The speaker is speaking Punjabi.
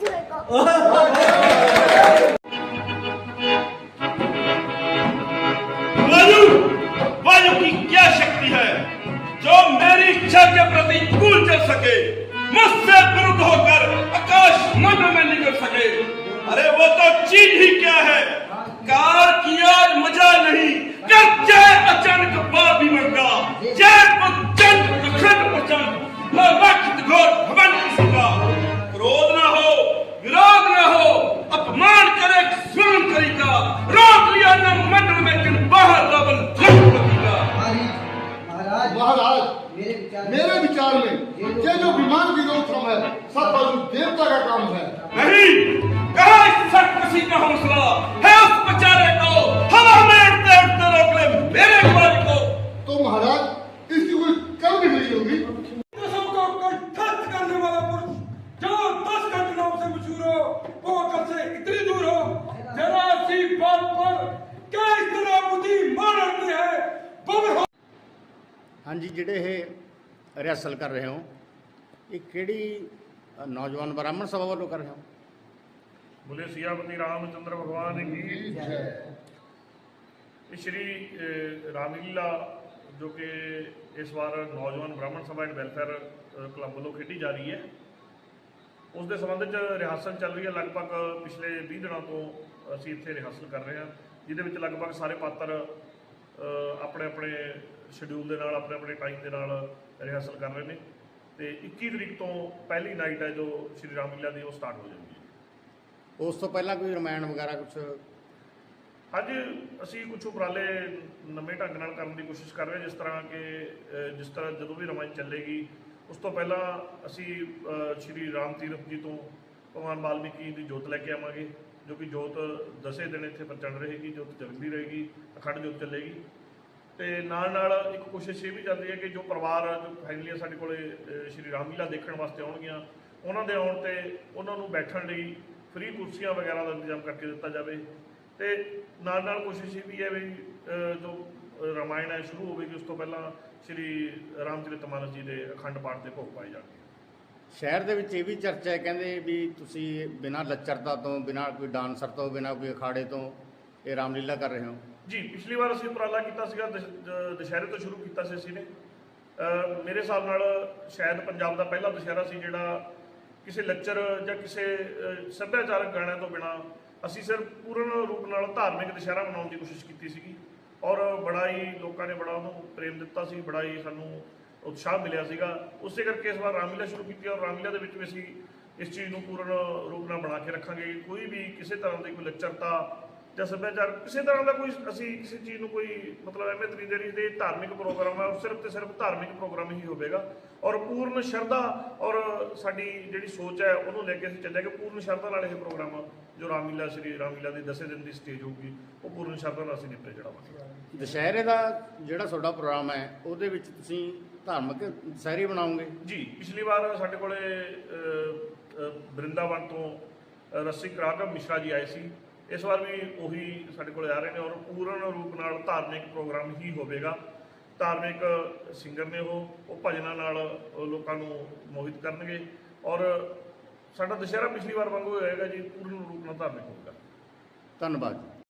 Jureko. की क्या शक्ति है? जो मेरी के चल सके मुझसे होकर आकाश मन में निकल सके। अरे वो तो चीज़ ही क्या है? विचार में। ये जो विमान की रोकथाम है सब बाजू देवता का काम है। नहीं किसी का हौसला? है उस बेचारे को हम हमें रोक ले मेरे कुमार को। तो महाराज इसकी कोई कम बिगड़ी होगी। क्या हैं हाँ जी जेडे है ਰਿਹਰਸਲ ਕਰ ਰਹੇ ਹੋ। ਇਹ ਕਿਹੜੀ ਨੌਜਵਾਨ ਬ੍ਰਾਹਮਣ ਸਭਾ ਵੱਲੋਂ ਕਰ ਰਹੇ ਹੋ? ਬੋਲੇ ਸਿਆਪਤੀ ਰਾਮਚੰਦਰ ਭਗਵਾਨ ਕੀ ਇਹ ਸ਼੍ਰੀ ਰਾਮਲੀਲਾ ਜੋ ਕਿ ਇਸ ਵਾਰ ਨੌਜਵਾਨ ਬ੍ਰਾਹਮਣ ਸਭਾ ਐਂਡ ਵੈਲਫੇਅਰ ਕਲੱਬ ਵੱਲੋਂ ਖੇਡੀ ਜਾ ਰਹੀ ਹੈ। ਉਸ ਦੇ ਸੰਬੰਧ ਚ ਰਿਹਰਸਲ ਚੱਲ ਰਹੀ ਹੈ। ਲਗਭਗ ਪਿਛਲੇ 20 ਦਿਨਾਂ ਤੋਂ ਅਸੀਂ ਇੱਥੇ ਰਿਹਰਸਲ ਕਰ ਰਹੇ ਹਾਂ ਜਿਹਦੇ ਵਿੱਚ ਲਗਭਗ ਸਾਰੇ ਪਾਤਰ ਆਪਣੇ ਆਪਣੇ ਸ਼ਡਿਊਲ ਦੇ ਨਾਲ ਆਪਣੇ ਆਪਣੇ ਟਾਈਮ ਦੇ ਨਾਲ ਰਿਹਰਸਲ ਕਰ ਰਹੇ ਨੇ। ਤੇ 21 ਤਰੀਕ ਤੋਂ ਪਹਿਲੀ ਨਾਈਟ ਹੈ ਜੋ ਸ਼੍ਰੀ ਰਾਮਲੀਲਾ ਦੀ ਉਹ ਸਟਾਰਟ ਹੋ ਜਾਂਦੀ ਹੈ। ਉਸ ਤੋਂ ਪਹਿਲਾਂ ਕੋਈ ਰਮਾਇਣ ਵਗੈਰਾ ਕੁਝ ਅੱਜ ਅਸੀਂ ਕੁਝ ਉਪਰਾਲੇ ਨਵੇਂ ਢੰਗ ਨਾਲ ਕਰਨ ਦੀ ਕੋਸ਼ਿਸ਼ ਕਰ ਰਹੇ ਹਾਂ ਜਿਸ ਤਰ੍ਹਾਂ ਕਿ ਜਿਸ ਤਰ੍ਹਾਂ ਜਦੋਂ ਵੀ ਰਮਾਇਣ ਚੱਲੇਗੀ ਉਸ ਤੋਂ ਪਹਿਲਾਂ ਅਸੀਂ ਸ਼੍ਰੀ ਰਾਮ ਤੀਰਥ ਜੀ ਤੋਂ ਭਗਵਾਨ ਵਾਲਮੀਕੀ ਦੀ ਜੋਤ ਲੈ ਕੇ ਆਵਾਂਗੇ। ਜੋ ਕਿ ਜੋਤ ਦਸੇ ਦਿਨ ਇੱਥੇ ਪ੍ਰਚੰਡ ਰਹੇਗੀ, ਜੋਤ ਜਗਦੀ ਰਹੇਗੀ, ਅਖੰਡ ਜੋਤ ਚੱਲੇਗੀ। ਤੇ ਨਾਲ ਨਾਲ ਇੱਕ ਕੋਸ਼ਿਸ਼ ਇਹ ਵੀ ਚੱਲ ਰਹੀ ਹੈ ਕਿ ਜੋ ਪਰਿਵਾਰ ਜੋ ਫੈਮਲੀਆਂ ਸਾਡੇ ਕੋਲੇ ਸ਼੍ਰੀ ਰਾਮਲੀਲਾ ਦੇਖਣ ਵਾਸਤੇ ਆਉਣਗੀਆਂ, ਉਹਨਾਂ ਦੇ ਆਉਣ ਤੇ ਉਹਨਾਂ ਨੂੰ ਬੈਠਣ ਲਈ ਫ੍ਰੀ ਕੁਰਸੀਆਂ ਵਗੈਰਾ ਦਾ ਇੰਤਜ਼ਾਮ ਕਰਕੇ ਦਿੱਤਾ ਜਾਵੇ। ਤੇ ਨਾਲ ਨਾਲ ਕੋਸ਼ਿਸ਼ ਇਹ ਵੀ ਹੈ ਵੀ ਜੋ ਰਾਮਾਇਣ ਹੈ, ਸ਼ੁਰੂ ਹੋਵੇਗੀ, ਉਸ ਤੋਂ ਪਹਿਲਾਂ ਸ਼੍ਰੀ ਰਾਮਚਰਿਤਮਾਨਸ ਜੀ ਦੇ ਅਖੰਡ ਪਾਠ ਦੇ ਭੋਗ ਪਾਏ ਜਾਣਗੇ। ਸ਼ਹਿਰ ਦੇ ਵਿੱਚ ਇਹ ਵੀ ਚਰਚਾ ਹੈ, ਕਹਿੰਦੇ ਵੀ ਤੁਸੀਂ ਬਿਨਾਂ ਲੱਚਰਤਾ ਤੋਂ, ਬਿਨਾਂ ਕੋਈ ਡਾਂਸਰ ਤੋਂ, ਬਿਨਾਂ ਕੋਈ ਅਖਾੜੇ ਤੋਂ ਇਹ ਰਾਮਲੀਲਾ ਕਰ ਰਹੇ ਹੋ? ਜੀ, ਪਿਛਲੀ ਵਾਰ ਅਸੀਂ ਉਪਰਾਲਾ ਕੀਤਾ ਸੀਗਾ, ਦਸ਼- ਦੁਸ਼ਹਿਰੇ ਤੋਂ ਸ਼ੁਰੂ ਕੀਤਾ ਸੀ ਅਸੀਂ ਨੇ। ਮੇਰੇ ਹਿਸਾਬ ਨਾਲ ਸ਼ਾਇਦ ਪੰਜਾਬ ਦਾ ਪਹਿਲਾ ਦੁਸ਼ਹਿਰਾ ਸੀ ਜਿਹੜਾ ਕਿਸੇ ਲੈਕਚਰ ਜਾਂ ਕਿਸੇ ਸੱਭਿਆਚਾਰਕ ਗਾਣਿਆਂ ਤੋਂ ਬਿਨਾ ਅਸੀਂ ਸਿਰਫ ਪੂਰਨ ਰੂਪ ਨਾਲ ਧਾਰਮਿਕ ਦੁਸ਼ਹਿਰਾ ਮਨਾਉਣ ਦੀ ਕੋਸ਼ਿਸ਼ ਕੀਤੀ ਸੀਗੀ। ਔਰ ਬੜਾ ਹੀ ਲੋਕਾਂ ਨੇ ਬੜਾ ਉਹਨੂੰ ਪ੍ਰੇਮ ਦਿੱਤਾ ਸੀ, ਬੜਾ ਹੀ ਸਾਨੂੰ ਉਤਸ਼ਾਹ ਮਿਲਿਆ ਸੀਗਾ। ਉਸੇ ਕਰਕੇ ਇਸ ਵਾਰ ਰਾਮਲੀਲਾ ਸ਼ੁਰੂ ਕੀਤੀ ਔਰ ਰਾਮਲੀਲਾ ਦੇ ਵਿੱਚ ਵੀ ਅਸੀਂ ਇਸ ਚੀਜ਼ ਨੂੰ ਪੂਰਨ ਰੂਪ ਨਾਲ ਬਣਾ ਕੇ ਰੱਖਾਂਗੇ। ਕੋਈ ਵੀ ਕਿਸੇ ਤਰ੍ਹਾਂ ਦੀ ਕੋਈ ਲੱਚਰਤਾ ਜਾਂ ਸੱਭਿਆਚਾਰ ਕਿਸੇ ਤਰ੍ਹਾਂ ਦਾ ਕੋਈ ਅਸੀਂ ਕਿਸੇ ਚੀਜ਼ ਨੂੰ ਕੋਈ ਮਤਲਬ ਅਹਿਮੀਅਤ ਨਹੀਂ ਦੇ ਰਹੀ ਦੇ ਧਾਰਮਿਕ ਪ੍ਰੋਗਰਾਮ ਹੈ ਉਹ ਸਿਰਫ ਤੇ ਸਿਰਫ ਧਾਰਮਿਕ ਪ੍ਰੋਗਰਾਮ ਹੀ ਹੋਵੇਗਾ। ਔਰ ਪੂਰਨ ਸ਼ਰਧਾ ਔਰ ਸਾਡੀ ਜਿਹੜੀ ਸੋਚ ਹੈ ਉਹਨੂੰ ਲੈ ਕੇ ਅਸੀਂ ਚੱਲਾਂਗੇ ਪੂਰਨ ਸ਼ਰਧਾ ਨਾਲ ਇਹ ਪ੍ਰੋਗਰਾਮ ਜੋ ਰਾਮਲੀਲਾ ਸ਼੍ਰੀ ਰਾਮਲੀਲਾ ਦੀ ਦਸੇ ਦਿਨ ਦੀ ਸਟੇਜ ਹੋਊਗੀ ਉਹ ਪੂਰਨ ਸ਼ਰਧਾ ਨਾਲ ਅਸੀਂ ਨਿਪਟੇ ਚੜਾਵਾਂਗੇ। ਦੁਸ਼ਹਿਰੇ ਦਾ ਜਿਹੜਾ ਤੁਹਾਡਾ ਪ੍ਰੋਗਰਾਮ ਹੈ ਉਹਦੇ ਵਿੱਚ ਤੁਸੀਂ ਧਾਰਮਿਕ ਦੁਸਹਿਰੀ ਬਣਾਓਗੇ ਜੀ ਪਿਛਲੀ ਵਾਰ ਸਾਡੇ ਕੋਲੇ ਬਰਿੰਦਾਵਨ ਤੋਂ ਰਸਿਕ ਰਾਘਵ ਮਿਸ਼ਰਾ ਜੀ ਆਏ ਸੀ। ਇਸ ਵਾਰ ਵੀ ਉਹੀ ਸਾਡੇ ਕੋਲ ਆ ਰਹੇ ਨੇ ਔਰ ਪੂਰਨ ਰੂਪ ਨਾਲ ਧਾਰਮਿਕ ਪ੍ਰੋਗਰਾਮ ਹੀ ਹੋਵੇਗਾ। ਧਾਰਮਿਕ ਸਿੰਗਰ ਨੇ ਉਹ ਉਹ ਭਜਨਾਂ ਨਾਲ ਲੋਕਾਂ ਨੂੰ ਮੋਹਿਤ ਕਰਨਗੇ ਔਰ ਸਾਡਾ ਦੁਸ਼ਹਿਰਾ ਪਿਛਲੀ ਵਾਰ ਵਾਂਗੂ ਹੋਏਗਾ ਜੀ, ਪੂਰਨ ਰੂਪ ਨਾਲ ਧਾਰਮਿਕ ਹੋਵੇਗਾ। ਧੰਨਵਾਦ।